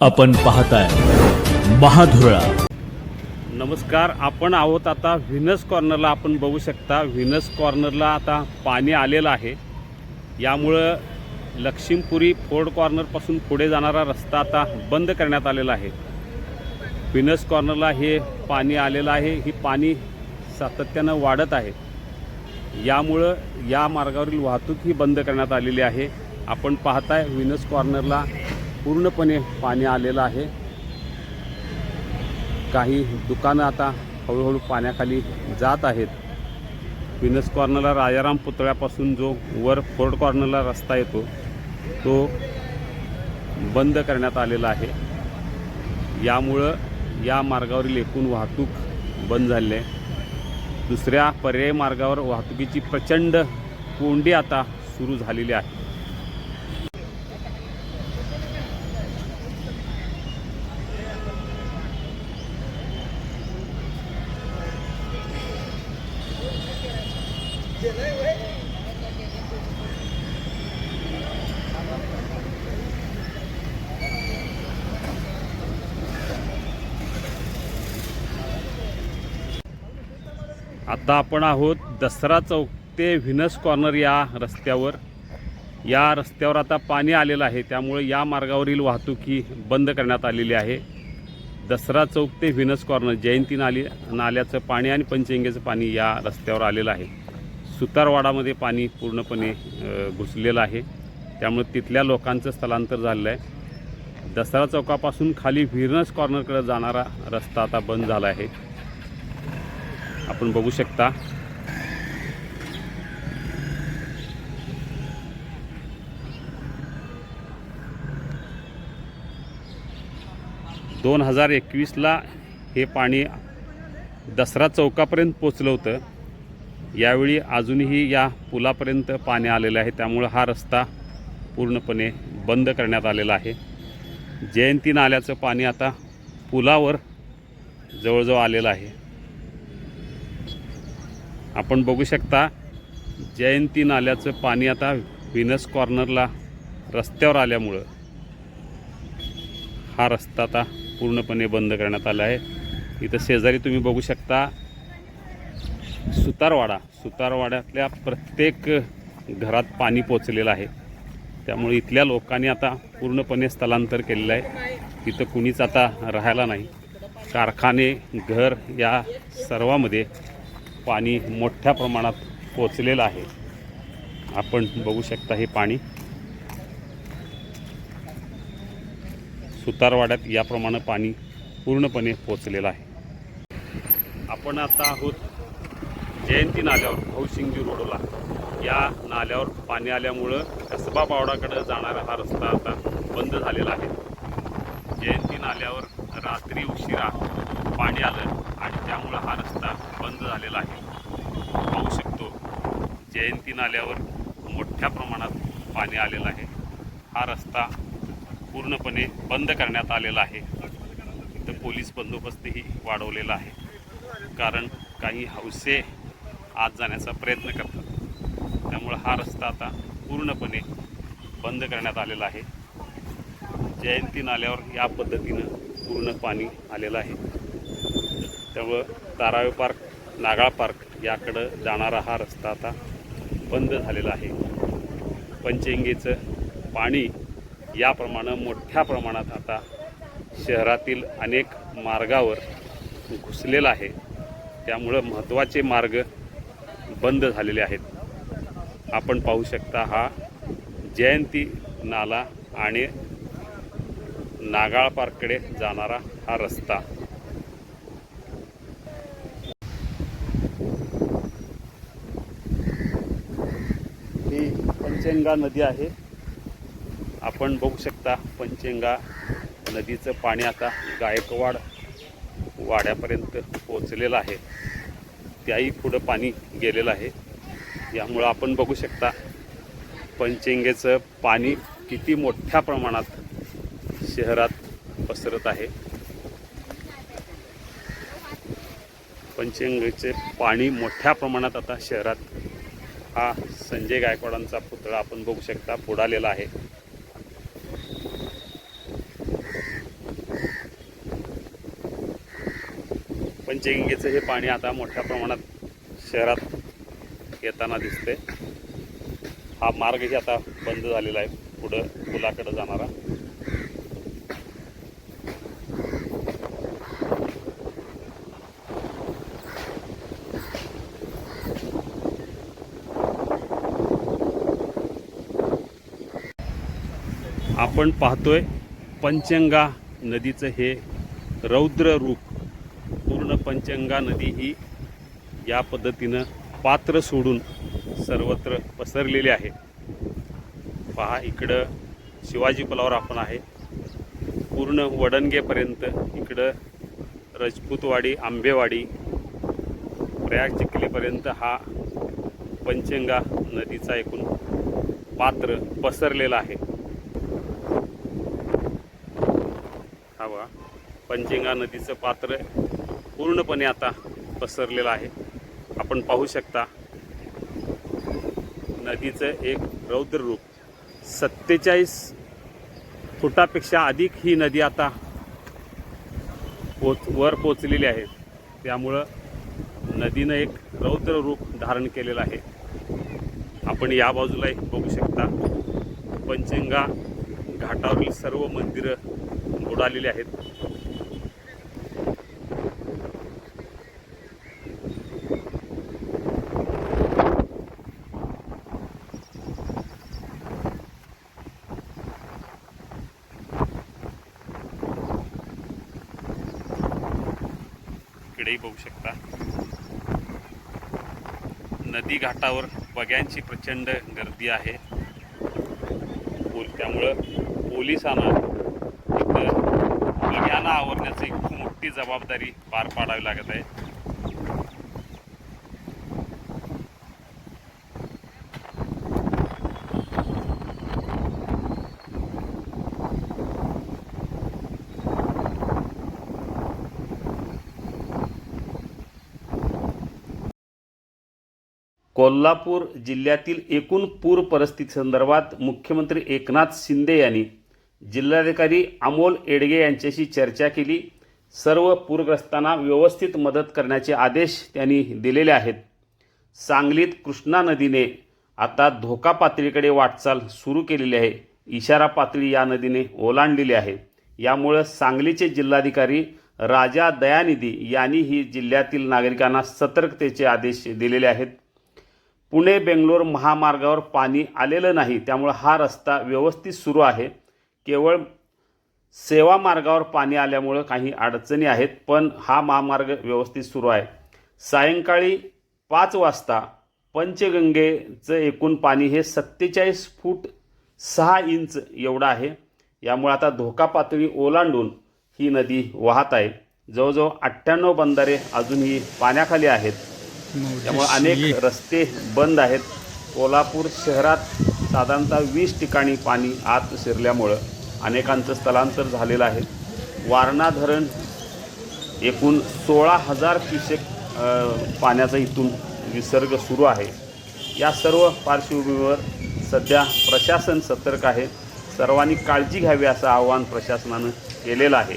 आपण पाहताय महाधुरळा. नमस्कार आपण आहोत आता व्हिनस कॉर्नरला. आपण बघू शकता व्हिनस कॉर्नरला आता पाणी आलेलं आहे. यामुळं लक्ष्मीपुरी फोर्ड कॉर्नरपासून पुढे जाणारा रस्ता आता बंद करण्यात आलेला आहे. व्हिनस कॉर्नरला हे पाणी आलेलं आहे. ही पाणी सातत्यानं वाढत आहे. यामुळं या मार्गावरील वाहतूक ही बंद करण्यात आलेली आहे. आपण पाहताय व्हिनस कॉर्नरला पूर्णपणे पाणी आलेलं आहे. काही दुकानं आता हळूहळू पाण्याखाली जात आहेत. विनस कॉर्नरला राजाराम पुतळ्यापासून जो वर फोर्ट कॉर्नरला रस्ता येतो तो बंद करण्यात आलेला आहे. यामुळं या मार्गावरील एकूण वाहतूक बंद झाली आहे. दुसऱ्या पर्यायी मार्गावर वाहतुकीची प्रचंड कोंडी आता सुरू झालेली आहे. आता आपण आहोत दसरा चौक ते व्हिनस कॉर्नर या रस्त्यावर. या रस्त्यावर आता पाणी आलेलं आहे त्यामुळे या मार्गावरील वाहतूक ही बंद करण्यात आलेली आहे. दसरा चौक ते व्हिनस कॉर्नर जयंती नाली नाल्याचं पाणी आणि पंचगंगेचं पाणी या रस्त्यावर आलेलं आहे. सुतारवाडामध्ये पाणी पूर्णपणे घुसलेलं आहे. त्यामुळे तिथल्या लोकांचं स्थलांतर झालेलं आहे. दसरा चौकापासून खाली व्हिरनस कॉर्नरकडे जाणारा रस्ता आता बंद झाला आहे. आपण बघू शकता. दोन हजार एकवीसला हे पाणी दसरा चौकापर्यंत पोचलं होतं. यावेळी अजूनही या पुलापर्यंत पाणी आलेलं आहे. त्यामुळं हा रस्ता पूर्णपणे बंद करण्यात आलेला आहे. जयंती नाल्याचं पाणी आता पुलावर जवळजवळ आलेलं आहे. आपण बघू शकता जयंती नाल्याचं पाणी आता व्हिनस कॉर्नरला रस्त्यावर आल्यामुळं हा रस्ता आता पूर्णपणे बंद करण्यात आला आहे. इथं शेजारी तुम्ही बघू शकता सुतारवाडा. सुतारवाड्यातल्या प्रत्येक घरात पाणी पोचलेलं आहे. त्यामुळे इथल्या लोकांनी आता पूर्णपणे स्थलांतर केलेलं आहे. तिथं कुणीच आता राहायला नाही. कारखाने घर या सर्वामध्ये पाणी मोठ्या प्रमाणात पोचलेलं आहे. आपण बघू शकता हे पाणी. सुतारवाड्यात याप्रमाणे पाणी पूर्णपणे पोचलेलं आहे. आपण आता आहोत जयंती नाल्यावर भाऊसिंगी रोडला. या नाल्यावर पाणी आल्यामुळं कसबा बावडाकडे जाणारा हा रस्ता आता बंद झालेला आहे. जयंती नाल्यावर रात्री उशिरा पाणी आलं आणि त्यामुळं हा रस्ता बंद झालेला आहे. पाहू शकतो जयंती नाल्यावर मोठ्या प्रमाणात पाणी आलेलं आहे. हा रस्ता पूर्णपणे बंद करण्यात आलेला आहे. इथं पोलीस बंदोबस्तही वाढवलेला आहे. कारण काही हौसे आत जाण्याचा प्रयत्न करतात. त्यामुळं हा रस्ता आता पूर्णपणे बंद करण्यात आलेला आहे. जयंती नाल्यावर या पद्धतीनं पूर्ण पाणी आलेलं आहे. त्यामुळं तारावे पार्क नागाळ पार्क याकडं जाणारा हा रस्ता आता बंद झालेला आहे. पंचेंगेचं पाणी याप्रमाणे मोठ्या प्रमाणात आता शहरातील अनेक मार्गावर घुसलेलं आहे. त्यामुळं महत्त्वाचे मार्ग बंद झालेले आहेत. आपण पाहू शकता हा जयंती नाला आणि नागाळ पार्ककडे जाणारा हा रस्ता. ही पंचेंगा नदी आहे. आपण बघू शकता पंचेंगा नदीचं पाणी आता गायकवाड वाड्यापर्यंत पोचलेलं आहे. त्याही पुढं पाणी गेलेलं आहे. यामुळं आपण बघू शकता पंचेंगेचं पाणी किती मोठ्या प्रमाणात शहरात पसरत आहे. पंचेंगेचे पाणी मोठ्या प्रमाणात आता शहरात हा संजय गायकवाडांचा पुतळा आपण बघू शकता बुडालेला आहे. पंचगंगेचं हे पाणी आता मोठ्या प्रमाणात शहरात येताना दिसते हा मार्गही आता बंद झालेला आहे. पुढं पुलाकडे जाणारा. आपण पाहतोय पंचंगा नदीचं हे रौद्र रूप. पूर्ण पंचंगा नदी ही या पद्धतीनं पात्र सोडून सर्वत्र पसरलेली आहे. पहा इकडं शिवाजी पुलावर आपण आहे. पूर्ण वडणगेपर्यंत इकडं रजपूतवाडी आंबेवाडी प्रयाग चिखलीपर्यंत हा पंचंगा नदीचा एकूण पात्र पसरलेला आहे. हा बघा पंचंगा नदीचं पात्र पूर्णपणे आता पसरलेलं आहे. आपण पाहू शकता नदीचं एक रौद्र रूप. सत्तेचाळीस फुटापेक्षा अधिक ही नदी आता पोच वर पोचलेली आहे. त्यामुळं नदीनं एक रौद्र रूप धारण केलेलं आहे. आपण या बाजूलाही बघू शकता पंचंगा घाटावरील सर्व मंदिरं बुडालेली आहेत. इकडेही बघू शकता. नदी घाटावर बग्यांची प्रचंड गर्दी आहे. त्यामुळं पोलिसांना इथं बग्यांना आवरण्याची एक खूप मोठी जबाबदारी पार पाडावी लागत आहे. कोल्हापूर जिल्ह्यातील एकूण पूर परिस्थिती संदर्भात मुख्यमंत्री एकनाथ शिंदे यांनी जिल्हाधिकारी अमोल एडगे यांच्याशी चर्चा केली. सर्व पूरग्रस्तांना व्यवस्थित मदत करण्याचे आदेश त्यांनी दिलेले आहेत. सांगलीत कृष्णा नदीने आता धोका पातळीकडे वाटचाल सुरू केलेली आहे. इशारा पातळी या नदीने ओलांडलेली आहे. यामुळं सांगलीचे जिल्हाधिकारी राजा दयानिधी यांनीही जिल्ह्यातील नागरिकांना सतर्कतेचे आदेश दिलेले आहेत. पुणे बेंगलोर महामार्गावर पाणी आलेलं नाही त्यामुळं हा रस्ता व्यवस्थित सुरू आहे. केवळ सेवा मार्गावर पाणी आल्यामुळं काही अडचणी आहेत पण हा महामार्ग व्यवस्थित सुरू आहे. सायंकाळी पाच वाजता पंचगंगेचं एकूण पाणी हे सत्तेचाळीस फूट सहा इंच एवढं आहे. यामुळे आता धोका पातळी ओलांडून ही नदी वाहत आहे. जवळजवळ अठ्ठ्याण्णव बंधारे अजूनही पाण्याखाली आहेत. त्यामुळे अनेक रस्ते बंद आहेत. कोल्हापूर शहरात साधारणतः वीस ठिकाणी पाणी आत शिरल्यामुळं अनेकांचं स्थलांतर झालेलं आहे. वारणा धरण एकूण सोळा हजार क्युसेक पाण्याचा इथून विसर्ग सुरू आहे. या सर्व पार्श्वभूमीवर सध्या प्रशासन सतर्क आहे. सर्वांनी काळजी घ्यावी असं आवाहन प्रशासनानं केलेलं आहे.